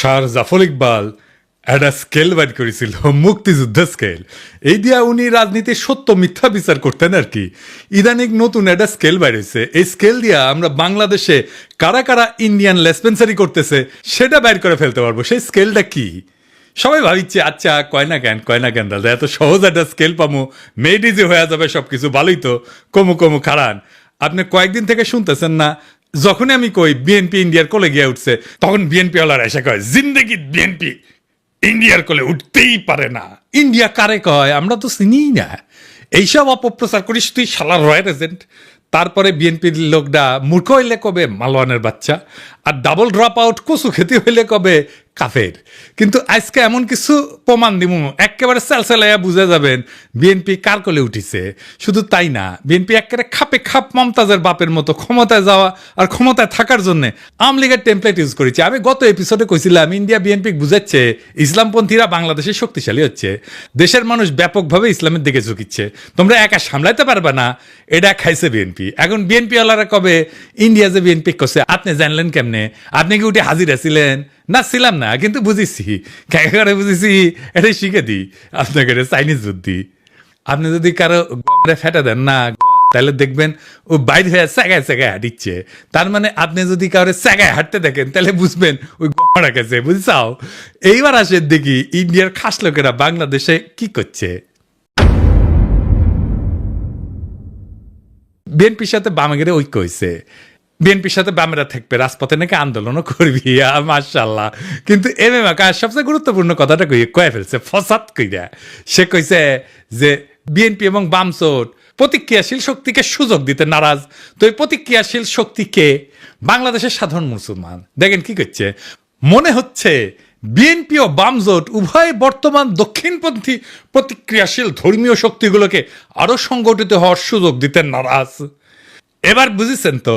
Sir Zafar Iqbal একটা scale বাইর করেছিল, মুক্তিযুদ্ধ স্কেল এই দিয়া উনি রাজনীতির সত্য মিথ্যা বিচার করতেন আর কি। ইদানিং নতুন একটা স্কেল বাইর হয়েছে এই স্কেল দিয়া আমরা বাংলাদেশে কারা কারা ইন্ডিয়ান লেসপেন্সারি করতেছে, সেটা বাইর করে ফেলতে পারব। সেই স্কেলটা কি? সবাই ভাবিচ্ছে আচ্ছা কয়না জ্ঞান কয়না জ্ঞান দাদা, এত সহজ একটা স্কেল পামো। মেড ইজি হয়ে যাবে সব কিছু ভালোই তো। কমু কমু খারান আপনি কয়েকদিন থেকে শুনতেছেন না যখনই আমি কই বিএনপি ইন্ডিয়ার কোলে গিয়ে উঠছে, তখন বিএনপি ওলার এসে কয়, জিন্দগি বিএনপি ইন্ডিয়ার কোলে উঠতেই পারে না। ইন্ডিয়া কারে কয়? আমরা তো চিনি না। এইসব অপপ্রচার করিস তুই সালার রয়্যাল এজেন্ট। তারপরে বিএনপির লোকটা মূর্খ হইলে কবে, মালওয়ানের বাচ্চা? আর ডাবল ড্রপ আউট কচু খেতে হইলে কবে? কাফের। কিন্তু আজকে এমন কিছু প্রমাণ দিব একেবারে চালচালাইয়া বুঝে যাবেন বিএনপি কার কোলে উঠিছে। শুধু তাই না বিএনপি একেবারে খাপে খাপ মমতাজের বাপের মতো ক্ষমতায় যাওয়া আর ক্ষমতায় থাকার জন্য আওয়ামী লীগের টেমপ্লেট ইউজ করেছে। আমি গত এপিসোডে কইছিলাম, ইন্ডিয়া বিএনপি বুঝাচ্ছে ইসলামপন্থীরা বাংলাদেশে শক্তিশালী হচ্ছে। দেশের মানুষ ব্যাপকভাবে ইসলামের দিকে ঝুঁকিচ্ছে। তোমরা একা সামলাইতে পারবে না, এটা খাইছে বিএনপি এখন বিএনপি ওয়ালারা কবে, ইন্ডিয়া যে বিএনপি করছে, আপনি জানলেন কেমনে? আপনি কি উঠে হাজির আছিলেন? না, ছিলাম না, কিন্তু বুঝেছি কে করে বুঝেছি এটাই শিখে দিই। আপনাকে এটা চাইনিজ বুদ্ধি আপনি যদি কারও ফেটে দেন না, তাহলে দেখবেন ও বাইরে হয়ে স্যাগায় স্যাগায় হাঁটিচ্ছে। তার মানে আপনি যদি কাউরে স্যাগায় হাঁটতে দেখেন, তাহলে বুঝবেন ওই গমরা গেছে বুঝছাও? এইবার আসেন দেখি ইন্ডিয়ার খাস লোকেরা বাংলাদেশে কি করছে। বিএনপির সাথে বামেগের ঐক্য হয়েছে বিএনপির সাথে বামেরা থাকবে, রাজপথে নাকি আন্দোলনও করবি মার্শাল্লাহ কিন্তু এম এম আকাশ সবচেয়ে গুরুত্বপূর্ণ কথাটা কই, কয়ে ফেলছে, ফসাদ কইরা। সে কইছে যে, বিএনপি এবং বামচোট প্রতিক্রিয়াশীল শক্তিকে সুযোগ দিতে নারাজ। তো এই প্রতিক্রিয়াশীল শক্তিকে বাংলাদেশের সাধারণ মুসলমান। দেখেন কি করছে মনে হচ্ছে বিএনপি ও বামজোট উভয় বর্তমান দক্ষিণপন্থী প্রতিক্রিয়াশীল ধর্মীয় শক্তিগুলোকে আরও সংগঠিত হওয়ার সুযোগ দিতে নারাজ। এবার বুঝেছেন তো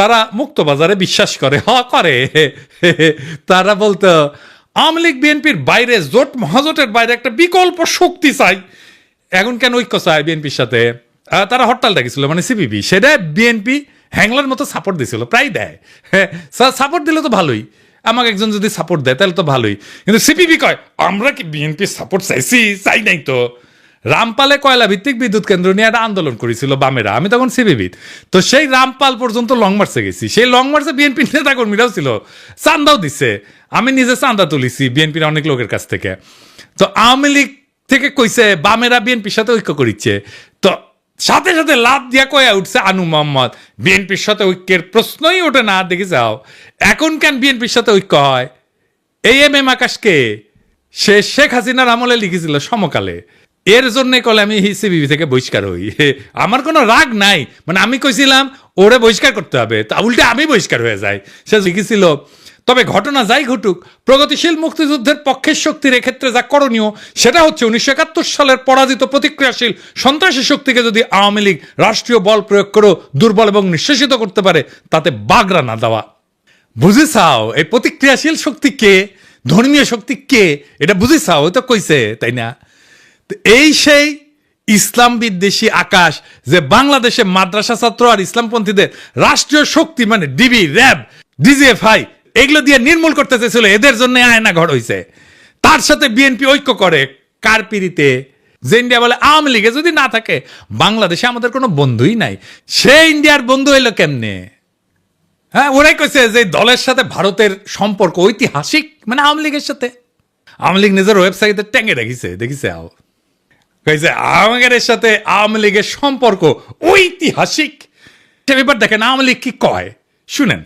তারা মুক্ত বাজারে বিশ্বাস করে। হ, করে। তারা বলতো, আওয়ামী লীগ, বিএনপির বাইরে জোট, মহাজোটের বাইরে একটা বিকল্প শক্তি চাই। এখন কেন ঐক্য চায় বিএনপির সাথে? তারা হরতাল ডাকিছিল মানে সিপিবি। সেটা বিএনপি হ্যাংলার মতো সাপোর্ট দিছিল, প্রায় দেয়। হ্যাঁ সাপোর্ট দিলে তো ভালোই। আমাকে একজন যদি সাপোর্ট দেয়, তাহলে তো ভালোই। কিন্তু সিপিবি কয়, আমরা কি বিএনপি সাপোর্ট চাইছি? চাই নাই তো। রামপালে কয়লা ভিত্তিক বিদ্যুৎ কেন্দ্র নিয়ে একটা আন্দোলন করেছিল বামেরা। আমি তখন সিপিবির তো সেই রামপাল পর্যন্ত লং মার্চে গেছি। সেই লং মার্চে বিএনপি নেতা কর্মীরাও ছিল। চান্দাও দিচ্ছে আমি নিজে চান্দা তুলিছি বিএনপির অনেক লোকের কাছ থেকে। তো আওয়ামী লীগ থেকে কইছে, বামেরা বিএনপির সাথে ঐক্য করিচ্ছে। তো সাথে সাথে লাভ দিয়া কয়া উঠছে আনু মোহাম্মদ বিএনপির সাথে ঐক্যের প্রশ্নই ওঠে না, দেখে যাও। এখন কেন বিএনপির সাথে ঐক্য হয়? এই এম এম আকাশকে সে শেখ হাসিনার আমলে লিখেছিল সমকালে। এর জন্য কলে আমি সিবিবি থেকে বহিষ্কার হই। আমার কোনো রাগ নাই। মানে আমি কইছিলাম, ওরে বহিষ্কার করতে হবে। তা উল্টে আমি বহিষ্কার হয়ে যাই। সে লিখেছিল তবে ঘটনা যাই ঘটুক, প্রগতিশীল মুক্তিযুদ্ধের পক্ষের শক্তির এক্ষেত্রে যা করণীয়, সেটা হচ্ছে উনিশশো একাত্তর সালের পরাজিত প্রতিক্রিয়াশীল সন্ত্রাসী শক্তিকে যদি আওয়ামী লীগ রাষ্ট্রীয় বল প্রয়োগ করেও দুর্বল এবং নিঃশেষিত করতে পারে, তাতে বাগরা না দেওয়া। বুঝে চাও, এই প্রতিক্রিয়াশীল শক্তি কে? ধর্মীয় শক্তি কে? এটা বুঝেছাও চাও তো কইছে, তাই না? এই সেই ইসলাম বিদ্বেষী আকাশ যে বাংলাদেশে মাদ্রাসা ছাত্র আর ইসলামপন্থীদের রাষ্ট্রীয় শক্তি মানে ডিবি, র্যাব, ডিজিএফআই, এগুলো দিয়ে নির্মূল করতে চেয়েছিল, এদের জন্য আয়না ঘর হইছে। তার সাথে বিএনপি ঐক্য করে, কার পিড়িতে? যে ইন্ডিয়া বলে আওয়ামী লীগে যদি না থাকে, বাংলাদেশে আমাদের কোনো বন্ধুই নাই। সে ইন্ডিয়ার বন্ধু হইল কেমনে? হ্যাঁ ওরাই কইছে যে দলের সাথে ভারতের সম্পর্ক ঐতিহাসিক মানে আওয়ামী লীগের সাথে। আওয়ামী লীগ নিজের ওয়েবসাইটে ট্যাঙ্গে রেখেছে দেখিছে আও। কইছে আওয়ামী সাথে আওয়ামী লীগের সম্পর্ক ঐতিহাসিক ব্যাপার দেখেন আওয়ামী লীগ কি কয় শুনেন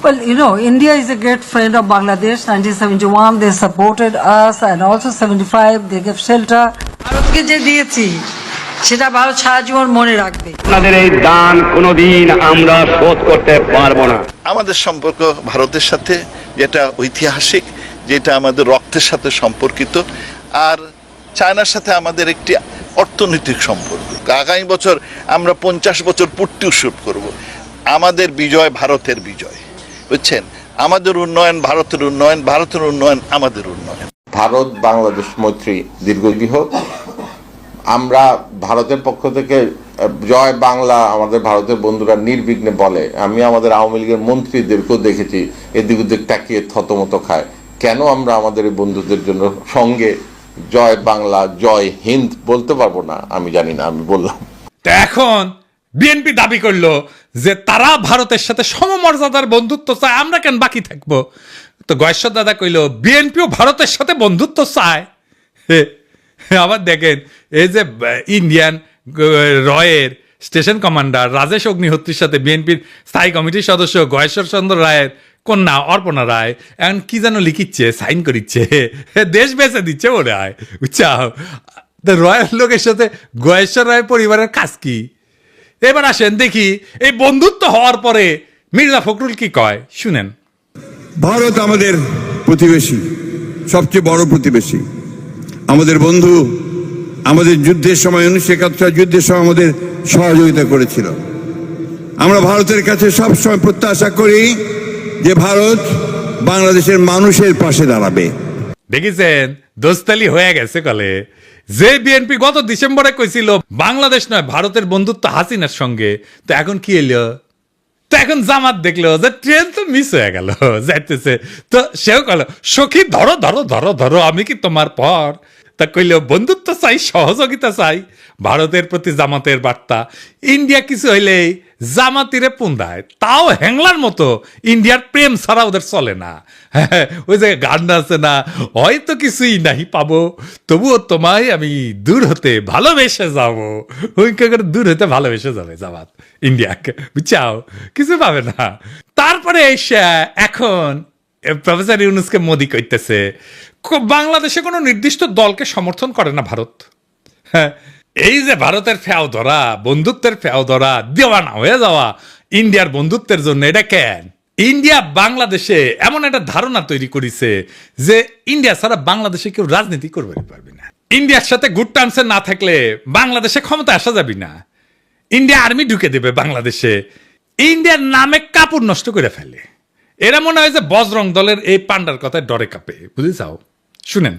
Well, you know, India is a great friend of Bangladesh. 1971, they supported us, and also 75, they gave shelter. ভারতকে যে দিয়েছি সেটা ভারত সারা জীবন মনে রাখবে আপনাদের এই দান কোনোদিন আমরা শোধ করতে পারব না আমাদের সম্পর্ক ভারতের সাথে যেটা ঐতিহাসিক যেটা আমাদের রক্তের সাথে সম্পর্কিত আর চায়নার সাথে আমাদের একটি অর্থনৈতিক সম্পর্ক। আগামী বছর আমরা পঞ্চাশ বছর পূর্তি উৎসব করব। আমাদের বিজয় ভারতের বিজয়। বুঝছেন? আমাদের উন্নয়ন ভারতের উন্নয়ন ভারতের উন্নয়ন আমাদের উন্নয়ন। ভারত, বাংলাদেশ, মৈত্রী দীর্ঘজীবী হোক আমরা ভারতের পক্ষ থেকে, জয় বাংলা আমাদের ভারতের বন্ধুরা নির্বিঘ্নে বলে। আমি আমাদের আওয়ামী লীগের মন্ত্রীদেরকেও দেখেছি, এদিক ওদিক তাকিয়ে থতমত খায়। কেন আমরা আমাদের বন্ধুদের জন্য সঙ্গে জয় বাংলা, জয় হিন্দ বলতে পারব না, আমি জানি না, আমি বললাম। এখন বিএনপি দাবি করল যে তারা ভারতের সাথে সমমর্যাদার বন্ধুত্ব চায়, আমরা কেন বাকি থাকব? তো গয়েশ্বর দাদা কইলো, বিএনপিও ভারতের সাথে বন্ধুত্ব চায়। আবার দেখেন, এই যে ইন্ডিয়ান রয়ের স্টেশন কমান্ডার রাজেশ অগ্নিহোত্রীর সাথে বিএনপির স্থায়ী কমিটির সদস্য গয়েশ্বর চন্দ্র রায়ের কন্যা অর্পণা রায়, এখন কি যেন লিখিচ্ছে, সাইন করিচ্ছে, দেশ বেঁচে দিচ্ছে বলে আয় বুঝছাও? তো রয়্যাল লোকের সাথে গয়েশ্বর রায় পরিবারের কাজ কি? এবার আসেন, দেখি, এই বন্ধুত্ব হওয়ার পরে মির্জা ফখরুল কি কয়? শুনেন। ভারত আমাদের প্রতিবেশী, সবচেয়ে বড় প্রতিবেশী। আমাদের বন্ধু আমাদের যুদ্ধের সময়, উনিশশো একাত্তর যুদ্ধের সময় আমাদের সহযোগিতা করেছিল। আমরা ভারতের কাছে সবসময় প্রত্যাশা করি যে ভারত বাংলাদেশের মানুষের পাশে দাঁড়াবে। দেখেছেন? দোস্তালি হয়ে গেছে কলে। যে বিএনপি গত ডিসেম্বরে কইছিল, বাংলাদেশ নয়, ভারতের বন্ধুত্ব হাসিনার সঙ্গে। তো এখন কি এলো তো এখন জামাত দেখল যে ট্রেন তো মিস হয়ে গেল, যাইতেছে। তো সেও কল সখী, ধরো ধরো ধরো ধরো, আমি কি তোমার পর? তা কইল, বন্ধুত্ব চাই, সহযোগিতা চাই। ভারতের প্রতি জামাতের বার্তা, ইন্ডিয়া কিছু হইলেই জামাতিরে পুন্দায় তাও হ্যাংলার মতো ইন্ডিয়ার প্রেম ছাড়া ওদের চলে না। হ্যাঁ, ওই যে গান আছে না হয়তো কিছুই নাহি পাবো তবুও তোমায় আমি দূর হতে ভালোবেসে যাব। করে দূর হতে ভালোবেসে যাবে জামাত ইন্ডিয়াকে বুঝছাও? কিছু পাবে না। তারপরে এসে এখন প্রফেসর ইউনুসকে মোদি কইতেছে ক- বাংলাদেশে কোনো নির্দিষ্ট দলকে সমর্থন করে না ভারত। হ্যাঁ এই যে ভারতের ফেও ধরা, বন্ধুত্বের ফেও ধরা, দেওয়ানা হয়ে যাওয়া, ইন্ডিয়ার বন্ধুত্বের জন্য এটা কেন? ইন্ডিয়া বাংলাদেশে এমন একটা ধারণা তৈরি করেছে যে ইন্ডিয়া ছাড়া বাংলাদেশে কেউ রাজনীতি করবে পারবে না। ইন্ডিয়ার সাথে গুড টার্মসে না থাকলে বাংলাদেশে ক্ষমতা আসা যাবে না। ইন্ডিয়া আর্মি ঢুকে দেবে বাংলাদেশে। ইন্ডিয়ার নামে কাপড় নষ্ট করে ফেলে। এরা মনে হয় যে বজরং দলের এই পান্ডার কথায় ডরে কাঁপে। বুঝেছাও শুনেন।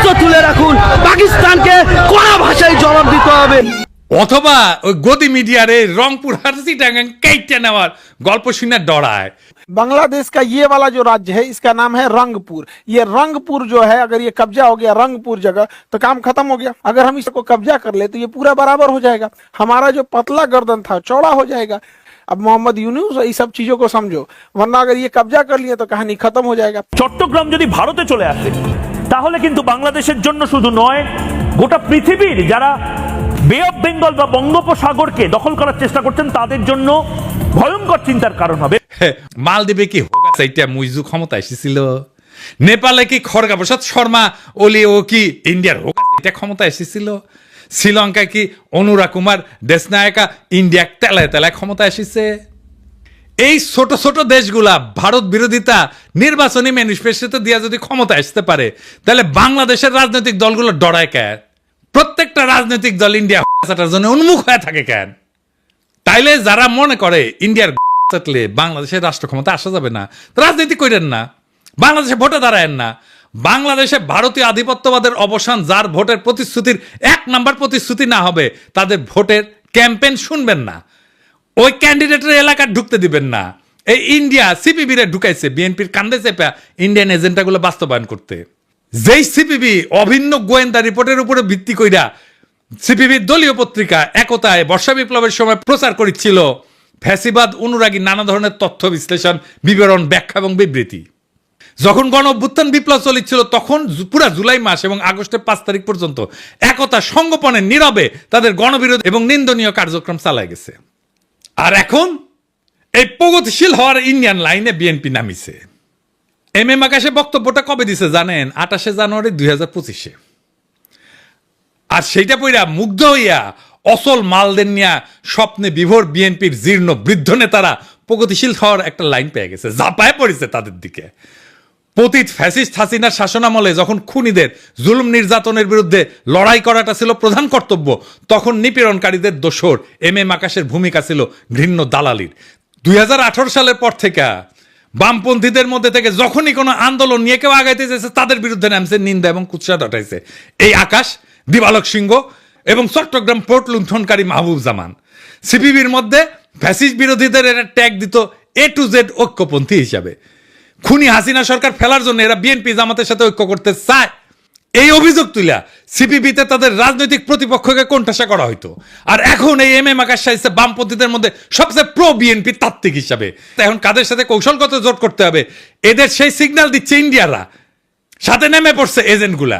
অস্ত্র তুলে রাখুন পাকিস্তানকে কড়া ভাষায় জবাব দিতে হবে অথবা ওই গদি মিডিয়ারে রংপুর হারসি টাঙ্গাং কেটে নেওয়ার গল্প শুনে ডরায় बांग्लादेश का ये वाला जो राज्य है इसका नाम है रंगपुर ये रंगपुर जो है अगर ये कब्जा हो गया रंगपुर जगह तो काम खत्म हो गया अगर हम इसको कब्जा कर ले तो ये पूरा बराबर हो जाएगा हमारा जो पतला गर्दन था चौड़ा हो जाएगा अब मोहम्मद यूनुस ये सब चीजों को समझो वरना अगर ये कब्जा कर लिए तो कहानी खत्म हो जाएगा চট্টগ্রাম যদি ভারতে চলে আসে তাহলে কিন্তু বাংলাদেশের জন্য শুধু নয়, গোটা পৃথিবীর যারা বে অফ বেঙ্গল বা বঙ্গোপসাগরকে দখল করার চেষ্টা করছেন, তাদের জন্য ভয়ঙ্কর চিন্তার কারণ হবে। মালদ্বীপে কি এইটা মুইজু ক্ষমতা এসেছিল। নেপালে কি খড়গা প্রসাদ শর্মা, ওলি ও কি ইন্ডিয়ার হোক এটা ক্ষমতা এসেছিল। শ্রীলঙ্কায় কি অনুরা কুমার দেশনায়কা, ইন্ডিয়া তেলায় তেলায় ক্ষমতা এসেছে। এই ছোট ছোট দেশগুলা ভারত বিরোধিতা নির্বাচনী ম্যানিফেস্টোতে দিয়া যদি ক্ষমতা আসতে পারে, তাহলে বাংলাদেশের রাজনৈতিক দলগুলো ডরায় কেন প্রত্যেকটা রাজনৈতিক দল ইন্ডিয়া জন্য উন্মুখ হয়ে থাকে কেন তাইলে যারা মনে করে ইন্ডিয়ার থাকলে বাংলাদেশের রাষ্ট্র ক্ষমতা আসা যাবে না, রাজনীতি করেন না। বাংলাদেশে ভোটে দাঁড়ায়েন না। বাংলাদেশে ভারতীয় আধিপত্যবাদের অবসান যার ভোটের প্রতিশ্রুতির এক নাম্বার প্রতিশ্রুতি না হবে, তাদের ভোটের ক্যাম্পেন শুনবেন না। ওই ক্যান্ডিডেটের এলাকা ঢুকতে দিবেন না। এই ইন্ডিয়া সিপিবি রে ঢুকাইছে বিএনপির কান্দে চেপা ইন্ডিয়ান এজেন্ডাগুলো বাস্তবায়ন করতে। যেই সিপিবি অভিন্ন গোয়েন্দা রিপোর্টের উপরে ভিত্তি কইরা সিপিবির দলীয় পত্রিকা একতায় বর্ষা বিপ্লবের সময় প্রচার করেছিল ফ্যাসিবাদ, অনুরাগী, নানা ধরনের তথ্য বিশ্লেষণ, বিবরণ, ব্যাখ্যা এবং বিবৃতি। যখন গণ অভ্যুত্থান বিপ্লব চলিচ্ছিল, তখন পুরা জুলাই মাস এবং আগস্টের পাঁচ তারিখ পর্যন্ত একতা সংগোপনে নীরবে তাদের গণবিরোধ এবং নিন্দনীয় কার্যক্রম চালায় গেছে। আর এখন এই প্রগতিশীল হওয়ার ইন্ডিয়ান লাইনে বিএনপি নামিছে। এম এম আকাশে বক্তব্যটা কবে দিছে জানেন? আঠাশে জানুয়ারি দুই হাজার পঁচিশে। আর সেইটা পইরা মুগ্ধ হইয়া অসল মালদের নিয়া স্বপ্নে বিভোর বিএনপির জীর্ণ বৃদ্ধ নেতারা প্রগতিশীল হওয়ার একটা লাইন পেয়ে গেছে। জাপায় পড়েছে তাদের দিকে। পতিত ফ্যাসিস্ট হাসিনার শাসনামলে যখন খুনিদের জুলুম নির্যাতনের বিরুদ্ধে লড়াই করাটা ছিল প্রধান কর্তব্য, তখন নিপীড়নকারীদের দোসর এম এম আকাশের ভূমিকা ছিল ঘৃণ্য দালালির। দুই সালের পর থেকে বামপন্থীদের মধ্যে থেকে যখনই কোনো আন্দোলন নিয়ে কেউ আগাইতে চেয়েছে, তাদের বিরুদ্ধে নামছে নিন্দা এবং কুৎসা ডাটাইছে এই আকাশ, দিবালক সিংহ এবং চট্টগ্রাম পোর্ট লুণ্ঠনকারী মাহবুব জামান সিপিবির মধ্যে ফ্যাসিস্ট বিরোধীদের এরা ট্যাগ দিত এ টু জেড ঐক্যপন্থী হিসাবে। খুনি হাসিনা সরকার ফেলার জন্য এরা বিএনপি জামাতের সাথে ঐক্য করতে চায়। এই অভিযোগ তুলা সিপিবিতে তাদের রাজনৈতিক প্রতিপক্ষকে কোণঠাসা করা হইতো। আর এখন এই এম এম আকাশ সাহিত্যে বামপন্থীদের মধ্যে সবচেয়ে প্রো বিএনপি তাত্ত্বিক হিসাবে। এখন কাদের সাথে কৌশলগত জোট করতে হবে? এদের সেই সিগন্যাল দিচ্ছে ইন্ডিয়ারা। সাথে নেমে পড়ছে এজেন্টগুলা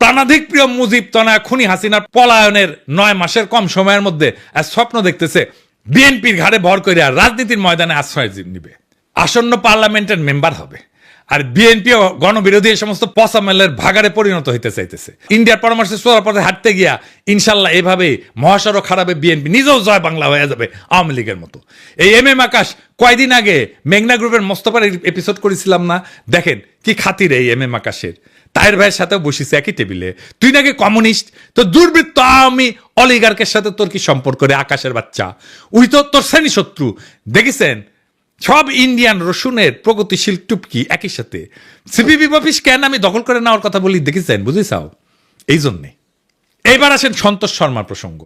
প্রাণাধিক প্রিয় মুজিব তনা খুনি হাসিনার পলায়নের নয় মাসের কম সময়ের মধ্যে এক স্বপ্ন দেখতেছে, বিএনপির ঘাড়ে ভর করিয়া রাজনীতির ময়দানে আশ্রয় নিবে। আসন্ন পার্লামেন্টের মেম্বার হবে। আর বিএনপি ও গণবিরোধী এই সমস্ত পসামেলের ভাগারে পরিণত হইতে চাইতেছে। ইন্ডিয়ার পরামর্শে সোয়ার পথে হাঁটতে গিয়া ইনশাল্লাহ এভাবেই মহাসড়ক খারাপে বিএনপি নিজেও জয় বাংলা হয়ে যাবে আওয়ামী লীগের মতো। এই এম এম আকাশ কয়দিন আগে মেঘনা গ্রুপের মোস্তফার এপিসোড করেছিলাম না? দেখেন কি খাতির এই এম এম আকাশের। তাইর ভাইয়ের সাথেও বসিস একই টেবিলে। তুই নাকি কমিউনিস্ট? তো দুর্বৃত্ত আমি অলিগার্কের সাথে তোর কি সম্পর্ক রে আকাশের বাচ্চা? উই তো তোর শ্রেণি শত্রু দেখেছেন? সব ইন্ডিয়ান রসুনের প্রগতিশীল টুপকি একই সাথে। সিপিবি অফিস কেন আমি দখল করে নেওয়ার কথা বলি? দেখেছেন? বুঝেছাও এই জন্যে। এইবার আসেন সন্তোষ শর্মার প্রসঙ্গ।